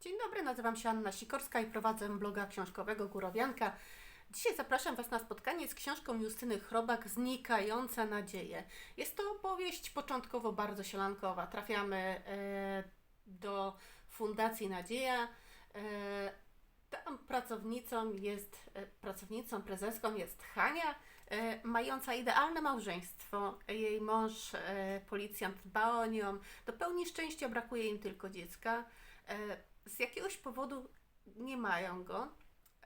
Dzień dobry, nazywam się Anna Sikorska i prowadzę bloga książkowego Górowianka. Dzisiaj zapraszam Was na spotkanie z książką Justyny Chrobak Znikające nadzieje. Jest to opowieść początkowo bardzo sielankowa. Trafiamy e, do Fundacji Nadzieja. E, tam pracownicą jest, e, pracownicą, prezeską jest Hania, mająca idealne małżeństwo. Jej mąż, policjant dba o nią, do pełni szczęścia brakuje im tylko dziecka. Z jakiegoś powodu nie mają go,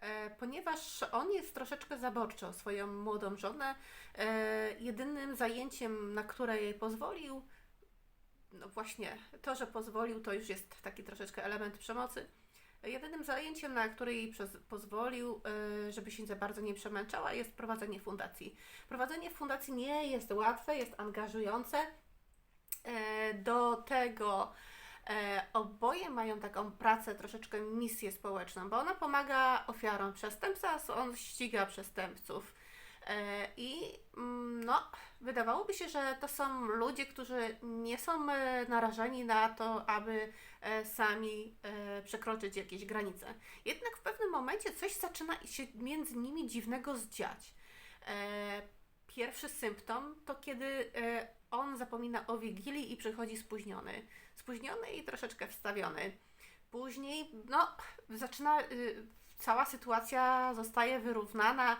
e, ponieważ on jest troszeczkę zaborczy o swoją młodą żonę. E, jedynym zajęciem, na które jej pozwolił, no właśnie, to, że pozwolił, to już jest taki troszeczkę element przemocy. Jedynym zajęciem, na które jej pozwolił, e, żeby się za bardzo nie przemęczała, jest prowadzenie fundacji. Prowadzenie fundacji nie jest łatwe, jest angażujące. Do tego e, oboje mają taką pracę, troszeczkę misję społeczną, bo ona pomaga ofiarom przestępstwa, a on ściga przestępców. E, I mm, no, wydawałoby się, że to są ludzie, którzy nie są e, narażeni na to, aby e, sami e, przekroczyć jakieś granice. Jednak w pewnym momencie coś zaczyna się między nimi dziwnego zdziać. E, Pierwszy symptom to kiedy e, on zapomina o wigilii i przychodzi spóźniony. Spóźniony i troszeczkę wstawiony. Później, no, zaczyna, y, cała sytuacja zostaje wyrównana.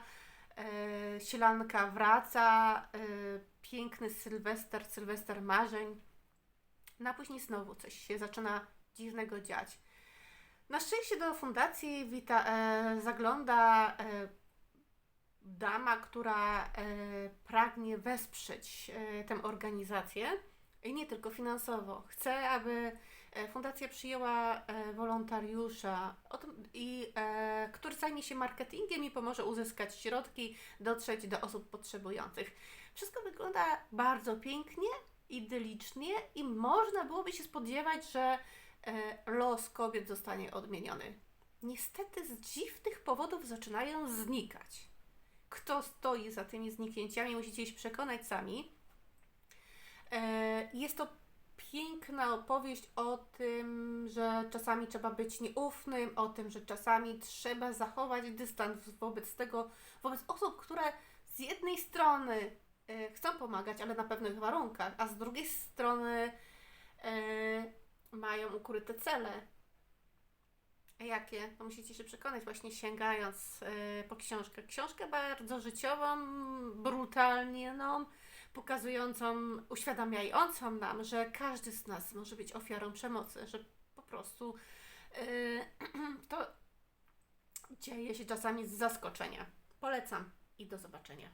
E, sielanka wraca, e, piękny Sylwester, Sylwester marzeń. No później znowu coś się zaczyna dziwnego dziać. Na szczęście do fundacji wita, e, zagląda e, dama, która e, pragnie wesprzeć e, tę organizację i nie tylko finansowo. Chce, aby e, fundacja przyjęła wolontariusza, i, który zajmie się marketingiem i pomoże uzyskać środki, dotrzeć do osób potrzebujących. Wszystko wygląda bardzo pięknie, idylicznie i można byłoby się spodziewać, że los kobiet zostanie odmieniony. Niestety z dziwnych powodów zaczynają znikać. Kto stoi za tymi zniknięciami, musicie się przekonać sami. E, Jest to piękna opowieść o tym, że czasami trzeba być nieufnym, o tym, że czasami trzeba zachować dystans wobec tego, wobec osób, które z jednej strony e, chcą pomagać, ale na pewnych warunkach, a z drugiej strony e, mają ukryte cele. A Jakie? To musicie się przekonać właśnie sięgając e, po książkę. Książkę bardzo życiową, brutalną, pokazującą, uświadamiającą nam, że każdy z nas może być ofiarą przemocy, że po prostu e, to dzieje się czasami z zaskoczenia. Polecam i do zobaczenia.